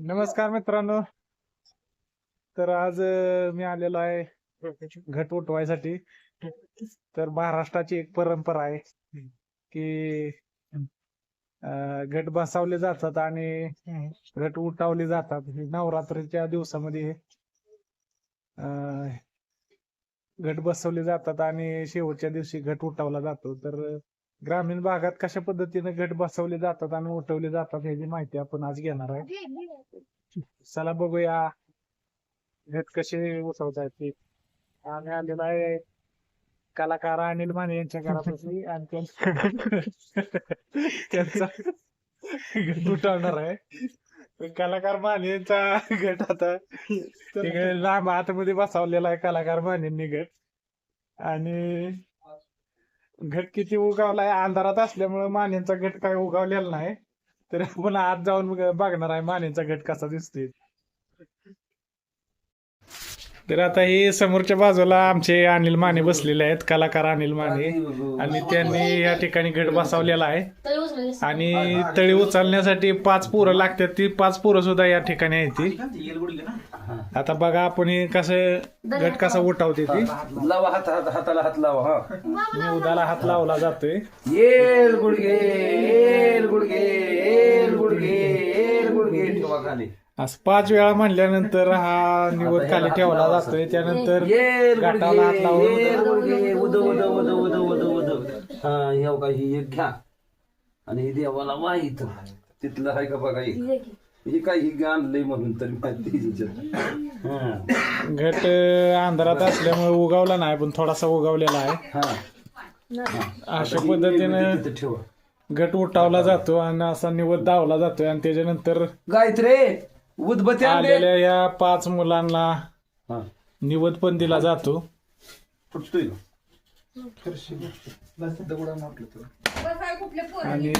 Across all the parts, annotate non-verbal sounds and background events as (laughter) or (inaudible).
नमस्कार मित्रांनो. तर आज मी आलेलो आहे घट उठवायसाठी. तर महाराष्ट्राची एक परंपरा आहे की घट बसवले जातात आणि घट उठवले जातात. नवरात्रीच्या दिवसामध्ये अं, घट बसवले जातात आणि शेवटच्या दिवशी घट उठवला जातो. तर ग्रामीण भागात कशा पद्धतीने घट बसवले जातात आणि उठवले जातात ह्याची माहिती आपण आज घेणार आहे. चला बघूया. घट कसे उठवता येते आम्ही आलेलो आहे कलाकार अनिल माने यांच्या घरापाशी आणि त्यां- त्यांचा घट उठवणार आहे. कलाकार माने यांचा घट आता तिकडे लांब आतमध्ये बसवलेला आहे कलाकार मानेंनी घट आणि घट किती उगावलाय? अंधारात असल्यामुळे मानेंचा घट काय उगावलेला नाही. तर आपण आत जाऊन बघणार आहे मानेचा घट कसा दिसतोय. तर आता हे समोरच्या बाजूला आमचे अनिल माने बसलेले आहेत कलाकार अनिल माने. आणि त्यांनी या ठिकाणी घट बसवलेला आहे. आणि तळी उचलण्यासाठी पाच पोरं लागतात ती पाच पोरं सुद्धा या ठिकाणी आहेत ती. आता बघा आपण हे कसं घट कसा उठवते ती. लावा हात हात हाताला हात लावा हा. मी उदाला हात लावला जातोय. येल गुडघे येल गुडघे येल गुडघे येल गुडघे ठेवा खाली. असं पाच वेळा म्हणल्यानंतर हा निवड खाली ठेवला जातोय. त्यानंतर येल गाठाला हात लावून गुडघे उद उद उद उद उद उद हा हे का ही एक घ्या. आणि हे देवाला वाहित तिथलं आहे का बघा एक? ही काय ही आणलंय म्हणून तरी माहिती. हा. घट अंधारात असल्यामुळे उगावला नाही पण थोडासा उगावलेला आहे. हा. अशा ही पद्धतीने ठेवा. घट उठावला जातो आणि असा निवड दावला जातोय आणि त्याच्यानंतर गायत्रे उदबत्या आणले. आलेल्या या पाच मुलांना हा. निवद पण दिला जातो. फुटतोय. आणि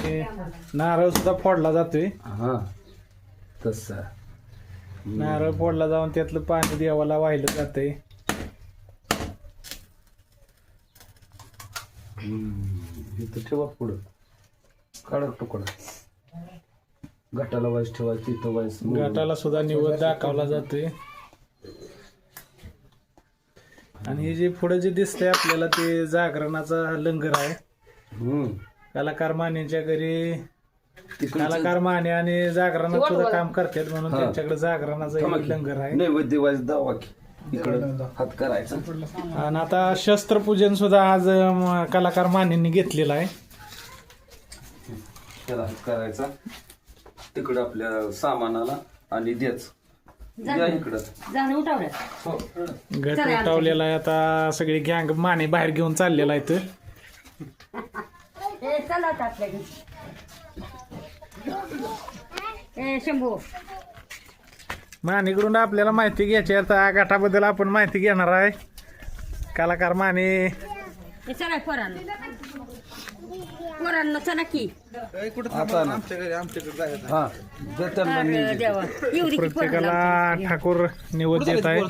नारळ सुद्धा फोडला जातोय. हा. तसा. नारळ फोडला जाऊन त्यातलं पाणी देवाला वाहिलं जातंय. इथं ठेवा पुढं. काढा तुकडा. गटाला वाईस ठेवा तिथं वाईस घाटाला सुद्धा निवड दाखवला जातोय. आणि हे जे पुढे जे दिसतंय आपल्याला ते जागरणाचा लंगर आहे. हम्म. कलाकार मानेच्या घरी कलाकार माने आणि जागरणात सुद्धा काम करतात म्हणून त्यांच्याकडे जागरणाचा. लंगर आहे. नैवेद्य दावा की. इकडं हात करायचा. आणि आता शस्त्रपूजन सुद्धा आज कलाकार मानेंनी घेतलेलं आहे. त्याला हात करायचा. तिकडं आपल्या सामानाला आणि द्याच द्या इकडं. जाणं उठावलं. हो उठवलेला आहे आता. सगळी गँग माने बाहेर घेऊन चाललेला आहे तर (laughs) ए चला आता आपल्या घरी. ए शंभू. मानेकडून आपल्याला माहिती घ्यायची आहे. त्या गटाबद्दल आपण माहिती घेणार आहे. कलाकार माने. ए चला पोरांना. पोरांना चला की. आता ना. हा अरे की पोरांना प्रत्येकाला ठाकूर निवड देत आहे.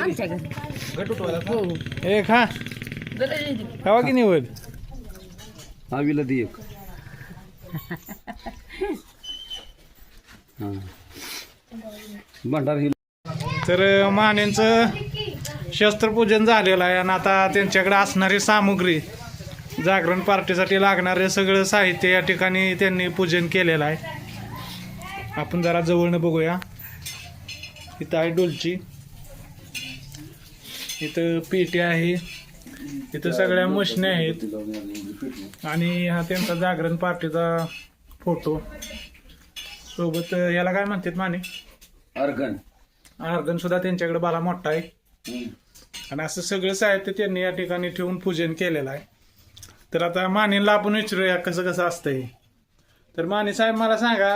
आमच्या घरी. हो. एक हा. हवा की? निवड? आवीला दे एक. (laughs) भंडारी तर मानेंचं शस्त्रपूजन झालेलं आहे आणि आता त्यांच्याकडे असणारी सामुग्री जागरण पार्टीसाठी लागणारे सगळं साहित्य या ठिकाणी त्यांनी पूजन केलेलं आहे. आपण जरा जवळनं बघूया. इथं आहे डोलची. इथं पेटी आहे. इथं सगळ्या मशनी आहेत. आणि हा त्यांचा जागरण पार्टीचा फोटो. सोबत याला काय म्हणतात माने? अर्गण अर्गण सुद्धा त्यांच्याकडे बाला मोठा आहे. आणि असं सगळं साहित्य त्यांनी या ठिकाणी ठेवून पूजन केलेलं आहे. तर आता मानेला आपण विचारूया कसं कसं असतंय. तर माने साहेब मला सांगा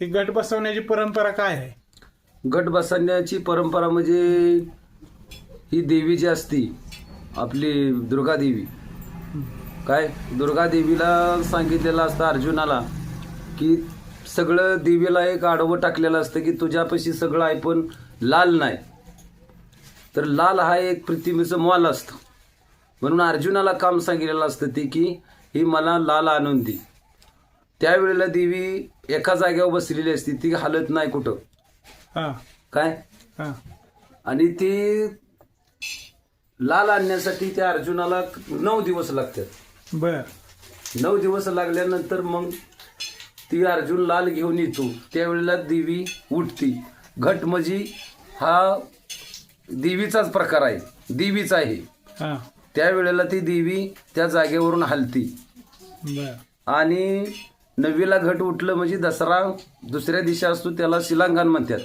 ही गट बसवण्याची परंपरा काय आहे? गट बसवण्याची परंपरा म्हणजे ही देवी जी असती आपली दुर्गा देवी. काय दुर्गा देवीला सांगितलेलं असतं अर्जुनाला की सगळं देवीला एक आडवं टाकलेलं असतं की तुझ्यापाशी सगळं आहे पण लाल नाही. तर लाल हा एक पृथ्वीचं मॉल असतं. म्हणून अर्जुनाला काम सांगितलेलं असतं ते की ही मला लाल आणून दे. त्यावेळेला देवी एका जागेवर बसलेली असती ती हालत नाही कुठं. हा. काय? हा. आणि ती लाल आणण्यासाठी त्या अर्जुनाला नऊ दिवस लागतात. बर. नऊ दिवस लागल्यानंतर मग ती अर्जुन लाल घेऊन येतो. त्यावेळेला देवी उठती. घट म्हणजे हा देवीचाच प्रकार आहे. देवीचा आहे. हा. त्यावेळेला ती देवी त्या जागेवरून हलती. आणि नवीला घट उठलं म्हणजे दसरा दुसऱ्या दिवशी असतो त्याला शिलांगण म्हणतात.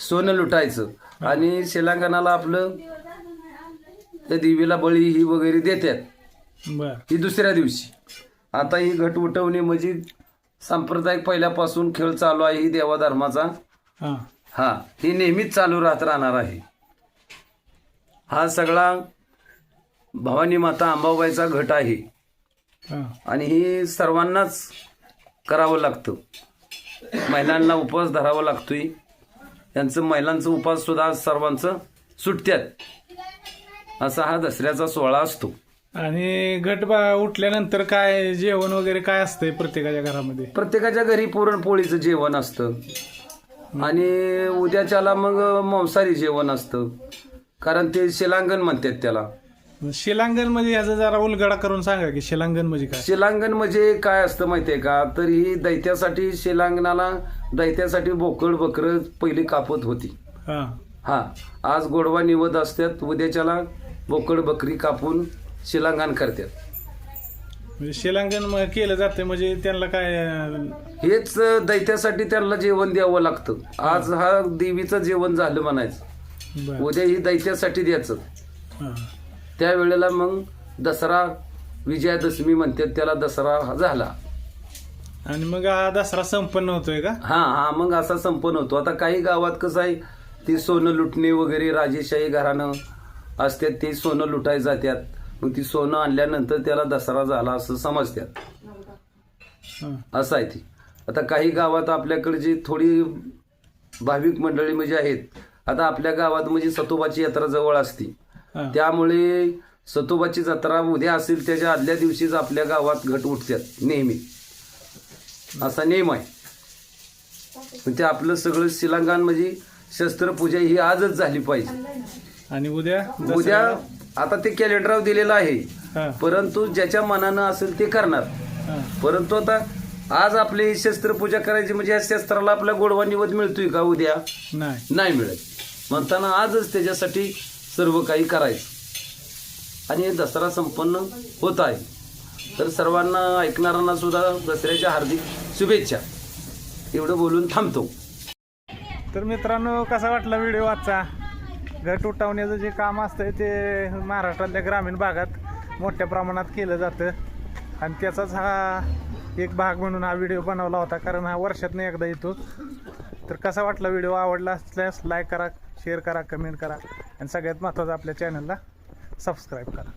सोनं लुटायचं. आणि शिलांगणाला आपलं त्या देवीला बळी ही वगैरे देतात बर. ही दुसऱ्या दिवशी. आता ही घट उठवणे म्हणजे सांप्रदायिक पहिल्यापासून खेळ चालू आहे ही देवाधर्माचा. हा. हा ही नेहमीच चालू राहत राहणार आहे. हा सगळा भवानी माता अंबाबाईचा घट आहे. हा. आणि ही सर्वांनाच करावं लागतं. महिलांना उपवास धरावा लागतोय. यांचं महिलांचं उपवास सुद्धा सर्वांचं सुटत्यात. असा हा दसऱ्याचा सोहळा असतो. आणि गट बा उठल्यानंतर काय जेवण वगैरे काय असतंय प्रत्येकाच्या घरामध्ये? प्रत्येकाच्या घरी पुरणपोळीचं जेवण असतं. आणि उद्याच्याला मग मांसाहारी जेवण असतं. कारण ते शिलांगण म्हणतात त्याला. शिलांगण म्हणजे ह्याचा जरा उलगडा करून सांगा की शिलांगण म्हणजे काय? शिलांगण म्हणजे काय असतं माहितीये का? तर ही दैत्यासाठी शिलांगणाला दैत्यासाठी बोकड बकरं पहिली कापत होती. हा. हा. आज गोडवा निवद असतात. उद्याच्याला बोकड बकरी कापून शिलांगण करतात. म्हणजे शिलांगण केलं जाते म्हणजे त्यांना काय अं, हेच दैत्यासाठी त्यांना जेवण द्यावं लागतं. आज हा देवीचं जेवण झालं म्हणायचं. बर. उद्या ही दैत्यासाठी द्यायचं. हा. त्यावेळेला मग दसरा विजयादशमी म्हणतात त्याला दसरा हा झाला. आणि मग हा दसरा संपन्न होतोय का? हा हा मग असा संपन्न होतो. आता काही गावात कसं आहे ती सोनं लुटणे वगैरे राजेशाही घरानं असतात ते सोनं लुटाय जातात मग ती सोनं आणल्यानंतर त्याला दसरा झाला असं समजतात असं आहे ती. आता काही गावात आपल्याकडे जी थोडी भाविक मंडळी म्हणजे आहेत आता आपल्या गावात म्हणजे सतोबाची यात्रा जवळ असते. त्यामुळे सतोबाची जत्रा उद्या असेल त्याच्या आदल्या दिवशीच आपल्या गावात घट उठतात नेहमी. असा नियम आहे. ते आपलं सगळं शिलांगण म्हणजे शस्त्रपूजा ही आजच झाली पाहिजे. आणि उद्या उद्या आता ते कॅलेंडर दिलेलं आहे. हा. परंतु ज्याच्या मनानं असेल ते करणार. हा. परंतु आता आज आपली शस्त्रपूजा करायची म्हणजे या शस्त्राला आपला गोडवा निवद मिळतोय का उद्या? नाही. नाही मिळत. म्हणताना आजच त्याच्यासाठी सर्व काही करायचं. आणि हे दसरा संपन्न होत आहे. तर सर्वांना ऐकणाऱ्यांना सुद्धा दसऱ्याच्या हार्दिक शुभेच्छा. एवढं बोलून थांबतो. तर मित्रांनो कसा वाटला व्हिडिओ आजचा? घर उठवण्याचं जे काम असतं ते महाराष्ट्रातल्या ग्रामीण भागात मोठ्या प्रमाणात केलं जातं. आणि त्याचाच हा एक भाग म्हणून हा व्हिडिओ बनवला होता कारण हा वर्षातनं एकदा येतो. तर कसा वाटला व्हिडिओ? आवडला असल्यास लाईक करा शेअर करा कमेंट करा. आणि सगळ्यात महत्त्वाचं आपल्या चॅनलला सबस्क्राईब करा.